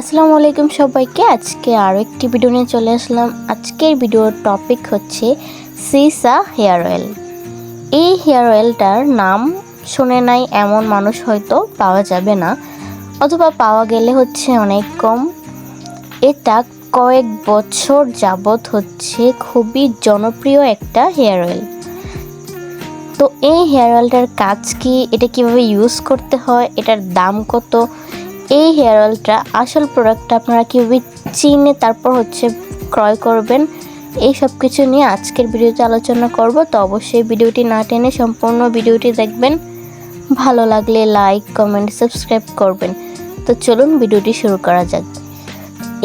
আসসালামু আলাইকুম সবাইকে। আজকে আরও একটি ভিডিও নিয়ে চলে আসলাম। আজকের ভিডিওর টপিক হচ্ছে সিসা হেয়ার অয়েল। এই হেয়ার অয়েলটার নাম শুনে নাই, এমন মানুষ হয়তো পাওয়া যাবে না। অথবা পাওয়া গেলে হচ্ছে অনেক কম। এটা কয়েক বছর যাবৎ হচ্ছে খুবই জনপ্রিয় একটা হেয়ার অয়েল। তো এই হেয়ার অয়েলটার কাজ কি? এটা কীভাবে ইউজ করতে হয়? এটার দাম কত? এই হেয়ার অয়েলটা আসল প্রোডাক্টটা আপনারা কীভাবে চিনে তারপর হচ্ছে ক্রয় করবেন, এই সব কিছু নিয়ে আজকের ভিডিওতে আলোচনা করব। তো অবশ্যই ভিডিওটি না টেনে সম্পূর্ণ ভিডিওটি দেখবেন। ভালো লাগলে লাইক কমেন্ট সাবস্ক্রাইব করবেন। তো চলুন ভিডিওটি শুরু করা যাক।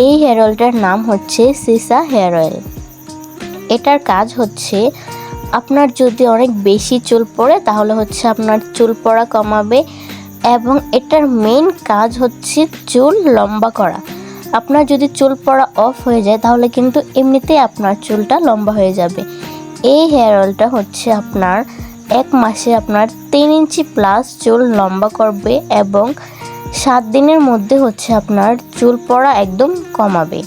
এই হেয়ার অয়েলটার নাম হচ্ছে সিসা হেয়ার অয়েল এটার কাজ হচ্ছে আপনার যদি অনেক বেশি চুল পড়ে তাহলে হচ্ছে আপনার চুল পড়া কমাবে। এবং এটার মেইন কাজ হচ্ছে চুল লম্বা করা। আপনার যদি চুল পড়া অফ হয়ে যায়, তাহলে কিন্তু এমনিতেই আপনার চুলটা লম্বা হয়ে যাবে। এই হেয়ার অয়েলটা হচ্ছে আপনার এক মাসে আপনার তিন ইঞ্চি প্লাস চুল লম্বা করবে এবং সাত দিনের মধ্যে হচ্ছে আপনার চুল পড়া একদম কমাবে।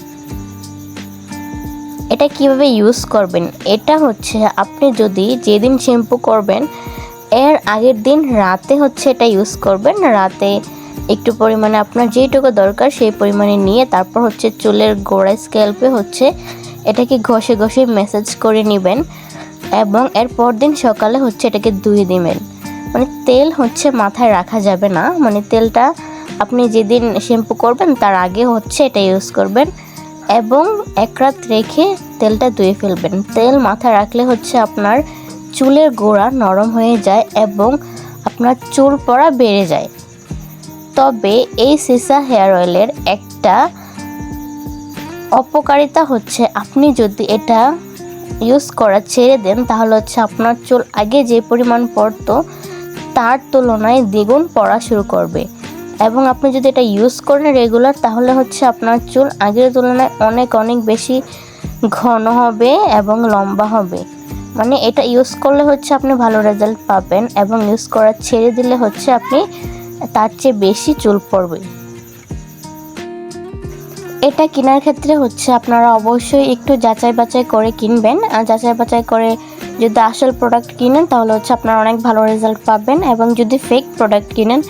এটা কীভাবে ইউজ করবেন? এটা হচ্ছে আপনি যদি যেদিন শ্যাম্পু করবেন এর আগের দিন রাতে হচ্ছে এটা ইউজ করবেন। রাতে একটু পরিমাণে আপনার যেইটুকু দরকার সেই পরিমাণে নিয়ে তারপর হচ্ছে চুলের গোড়ায় স্ক্যাল্পে হচ্ছে এটাকে ঘষে ঘষে মেসেজ করে নেবেন এবং এর পর দিন সকালে হচ্ছে এটাকে ধুয়ে দিবেন মানে তেল হচ্ছে মাথায় রাখা যাবে না। মানে তেলটা আপনি যেদিন শ্যাম্পু করবেন তার আগে হচ্ছে এটা ইউজ করবেন এবং এক রাত রেখে তেলটা ধুয়ে ফেলবেন। তেল মাথায় রাখলে হচ্ছে আপনার চুলের গোড়া নরম হয়ে যায় এবং আপনার চুল পড়া বেড়ে যায়। তবে এই সিসা হেয়ার অয়েলের একটা অপকারিতা হচ্ছে, আপনি যদি এটা ইউজ করা ছেড়ে দেন, তাহলে হচ্ছে আপনার চুল আগে যে পরিমাণ পড়তো, তার তুলনায় দ্বিগুণ পড়া শুরু করবে। এবং আপনি যদি এটা ইউজ করেন রেগুলার, তাহলে হচ্ছে আপনার চুল আগের তুলনায় অনেক অনেক বেশি ঘন হবে এবং লম্বা হবে। মানে এটা ইউজ করলে হচ্ছে আপনি ভালো রেজাল্ট পাবেন এবং ইউজ করা ছেড়ে দিলে হচ্ছে আপনি তার চেয়ে বেশি চুল পড়বে এটা কেনার ক্ষেত্রে হচ্ছে আপনারা অবশ্যই একটু যাচাই বাছাই করে কিনবেন। আর যাচাই বাছাই করে যদি আসল প্রোডাক্ট কিনেন, তাহলে হচ্ছে আপনারা অনেক ভালো রেজাল্ট পাবেন এবং যদি ফেক প্রোডাক্ট কিনেন,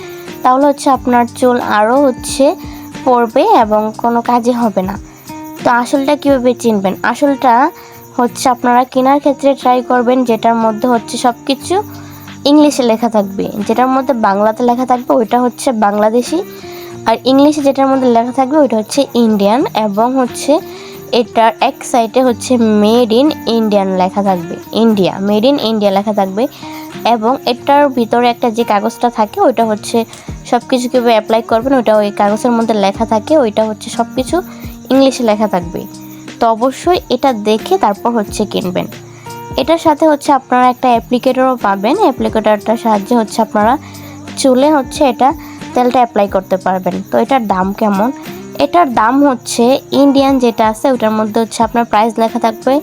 তাহলে হচ্ছে আপনার চুল আরও হচ্ছে পড়বে এবং কোনো কাজে হবে না। তো আসলটা কীভাবে চিনবেন? আসলটা হচ্ছে আপনারা কেনার ক্ষেত্রে ট্রাই করবেন, যেটার মধ্যে হচ্ছে সব কিছু ইংলিশে লেখা থাকবে। যেটার মধ্যে বাংলাতে লেখা থাকবে, ওইটা হচ্ছে বাংলাদেশি। আর ইংলিশে যেটার মধ্যে লেখা থাকবে, ওইটা হচ্ছে ইন্ডিয়ান এবং হচ্ছে এটার এক সাইডে হচ্ছে মেড ইন ইন্ডিয়ান লেখা থাকবে। ইন্ডিয়া মেড ইন ইন্ডিয়া লেখা থাকবে। এবং এটার ভিতরে একটা যে কাগজটা থাকে, ওইটা হচ্ছে সব কিছু কীভাবে অ্যাপ্লাই করবেন, ওইটা ওই কাগজের মধ্যে লেখা থাকে, ওইটা হচ্ছে সব কিছু ইংলিশে লেখা থাকবে। তো অবশ্যই এটা দেখে তারপর হচ্ছে কিনবেন। এটার সাথে হচ্ছে আপনারা একটা অ্যাপ্লিকেটরও পাবেন। অ্যাপ্লিকেটরটার সাহায্যে হচ্ছে আপনারা চুলে হচ্ছে এটা তেলটা অ্যাপ্লাই করতে পারবেন। তো এটার দাম কেমন? এটার দাম হচ্ছে ইন্ডিয়ান যেটা আছে, ওটার মধ্যে হচ্ছে আপনার প্রাইস লেখা থাকবে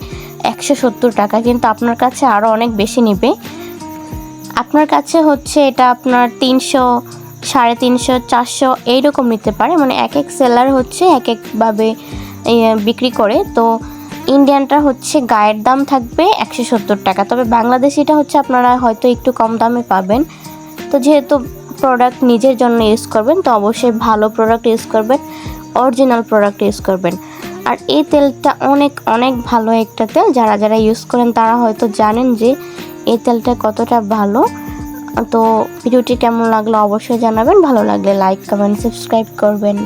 একশো সত্তর টাকা। কিন্তু আপনার কাছে আরও অনেক বেশি নেবে। আপনার কাছে হচ্ছে এটা আপনার তিনশো, সাড়ে তিনশো, চারশো এইরকম নিতে পারে। মানে এক এক সেলার হচ্ছে এক একভাবে বিক্রি করে, তো ইন্ডিয়ানটা হচ্ছে গায়ের দাম থাকবে একশো সত্তর টাকা। তবে বাংলাদেশিটা হচ্ছে আপনারা হয়তো একটু কম দামে পাবেন। তো যেহেতু প্রোডাক্ট নিজের জন্য ইউজ করবেন, তো অবশ্যই ভালো প্রোডাক্ট ইউজ করবেন অরিজিনাল প্রোডাক্ট ইউজ করবেন। আর এই তেলটা অনেক অনেক ভালো একটা তেল। যারা যারা ইউজ করেন, তারা হয়তো জানেন যে এই তেলটা কতটা ভালো। তো ভিডিওটি কেমন লাগল অবশ্যই জানাবেন। ভালো লাগলে লাইক কমেন্ট সাবস্ক্রাইব করবেন।